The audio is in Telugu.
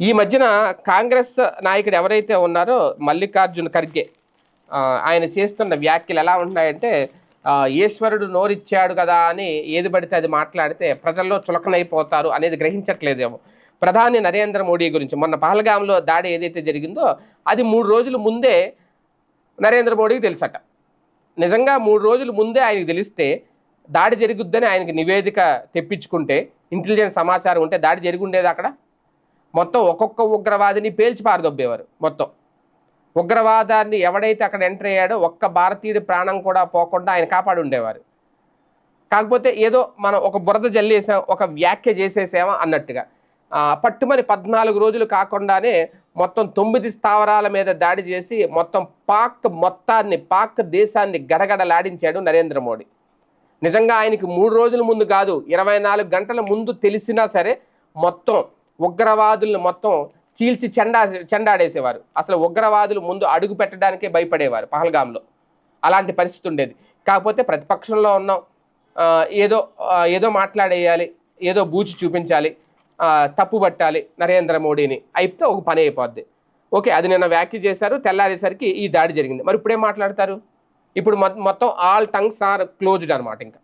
ఈ మధ్యన కాంగ్రెస్ నాయకుడు ఎవరైతే ఉన్నారో మల్లికార్జున ఖర్గే ఆయన చేస్తున్న వ్యాఖ్యలు ఎలా ఉన్నాయంటే ఈశ్వరుడు నోరిచ్చాడు కదా అని ఏది పడితే అది మాట్లాడితే ప్రజల్లో చులకనైపోతారు అనేది గ్రహించట్లేదేమో. ప్రధాని నరేంద్ర మోడీ గురించి మొన్న పహల్గాంలో దాడి ఏదైతే జరిగిందో అది మూడు రోజుల ముందే నరేంద్ర మోడీకి తెలుసట. నిజంగా మూడు రోజుల ముందే ఆయనకి తెలిస్తే దాడి జరుగుద్దని ఆయనకి నివేదిక తెప్పించుకుంటే ఇంటెలిజెన్స్ సమాచారం ఉంటే దాడి జరిగి ఉండేది అక్కడ? మొత్తం ఒక్కొక్క ఉగ్రవాదిని పేల్చి పారదొబ్బేవారు మొత్తం. ఉగ్రవాదాన్ని ఎవడైతే అక్కడ ఎంటర్ అయ్యాడో ఒక్క భారతీయుడి ప్రాణం కూడా పోకుండా ఆయన కాపాడి ఉండేవారు. కాకపోతే ఏదో మనం ఒక బురద జల్లేసాం ఒక వ్యాఖ్య చేసేసామా అన్నట్టుగా. పట్టుమని పద్నాలుగు రోజులు కాకుండానే మొత్తం తొమ్మిది స్థావరాల మీద దాడి చేసి మొత్తం పాక్ మొత్తాన్ని పాక్ దేశాన్ని గడగడలాడించాడు నరేంద్ర మోడీ. నిజంగా ఆయనకి మూడు రోజుల ముందు కాదు ఇరవై నాలుగు గంటల ముందు తెలిసినా సరే మొత్తం ఉగ్రవాదులను మొత్తం చీల్చి చెండా చెండాడేసేవారు. అసలు ఉగ్రవాదులు ముందు అడుగు పెట్టడానికే భయపడేవారు పహల్గాంలో అలాంటి పరిస్థితి ఉండేది. కాకపోతే ప్రతిపక్షంలో ఉన్నాం ఏదో ఏదో మాట్లాడేయాలి ఏదో బూచి చూపించాలి తప్పు పట్టాలి నరేంద్ర మోడీని అయిపోతే ఒక పని అయిపోద్ది. ఓకే అది నిన్న వ్యాఖ్య చేశారు తెల్లారేసరికి ఈ దాడి జరిగింది. మరి ఇప్పుడేం మాట్లాడతారు? ఇప్పుడు మొత్తం ఆల్ టంగ్స్ ఆర్ క్లోజ్డ్ అనమాట ఇంకా.